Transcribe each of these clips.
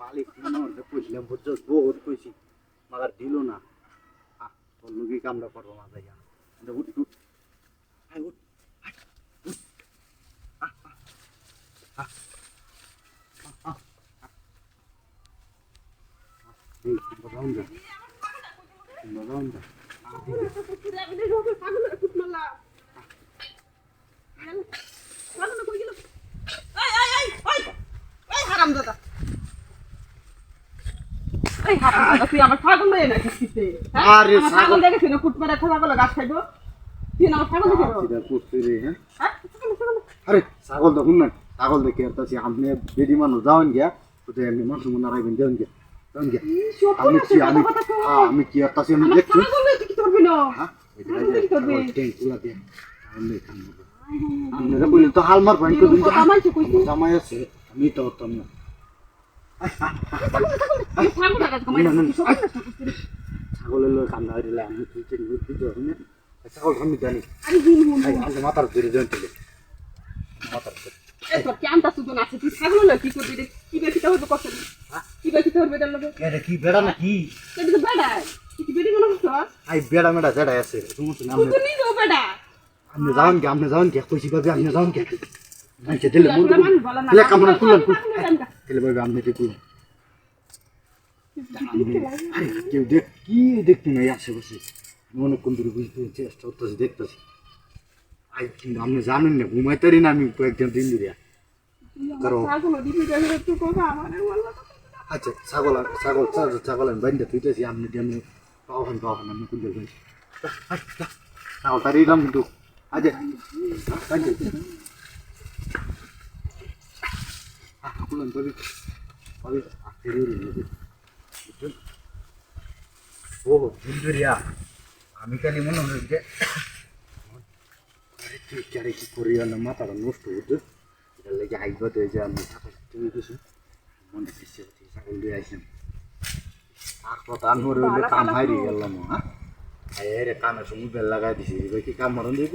মালিক কইছিলাম বুঝছ বহুত কইছি। মাগার দিল না। তোর লোকে কামড়া করব মাঝে গিয়া এটা উঠ উঠ। উঠ আয়, উঠ। আহ, তুই আমার ছাগল লয়ে না কিস্তিতে আরে ছাগল- ছাগল দেখেছি না কুট মেরে ছাগল গাছ খাইবো। তুই আমার ছাগল দেখে করছে রে, হ্যাঁ? হ্যাঁ। আরে ছাগল দেখুন না ছাগল দেখে আর তাছি আপনি বেদি মানুষ যাওয়ান গিয়া কোথায় এমনি মানুষ মনে রাখবেন দেন গিয়া দেন গিয়া আমি কি আমি হ্যাঁ, আমি কি আর তাছি আমি দেখছি? কি করবি না? হ্যাঁ? দেখে করবি। ট্যাঙ্ক তুলা দিয়ে আমি নেব। আপনারা কইলেন তো দিন কথা মানছে কইছি। জামাই আছে আমি তো হতাম না ছাগলের লোক কান্না হইলে আমি ছাগল আমি জানি মাথার ধরে তুলে মাথার কি হ্যাঁ? কি বেড়া না কি বেড়া মেড়া যেটা আছে। আপনি যাওন কি আপনি যাওন কি কইছি আপনি যাওন কি আচ্ছা দিলে না। দিলে কামড়া খুললেন আমি। দিলে আপনি ঠিক করুন আরে কেউ দেখ কি দেখতে নাই আশেপাশে? কোন দূরে বুঝতে চেষ্টা করতেছি দেখতেছি। আই কিন্তু আপনি জানেন না ঘুমাইতারি না আমি কয়েকদিন দিন ধরে। কারণ দেখে আচ্ছা ছাগল ছাগল ছাগল আমি বাইন্দা থুইতেছি আপনি আপনি পাওয়ান পাওয়ান আপনি কোন যাবেন ছাগল তার এলাম কিন্তু। আচ্ছা বাইন্দা খুলুন তবে তবে আখেরি বুঝছেন ও সুন্দরিয়া আমি খালি মনে হয় যে আরে তুই চারে কি করি না মাথাটা নষ্ট হচ্ছে। এটার লেগে আইবা তো যে আমি ছাগল তুমি কিছু মনে দিচ্ছে ছাগল দিয়ে আইসেন। আর কথা হইলে কাম হাইরি গেলাম হ্যাঁ? রে কামে সময় বেল লাগাই দিছি। এবার কি কাম মরণ দিব?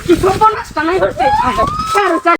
কি সব না নাই হচ্ছে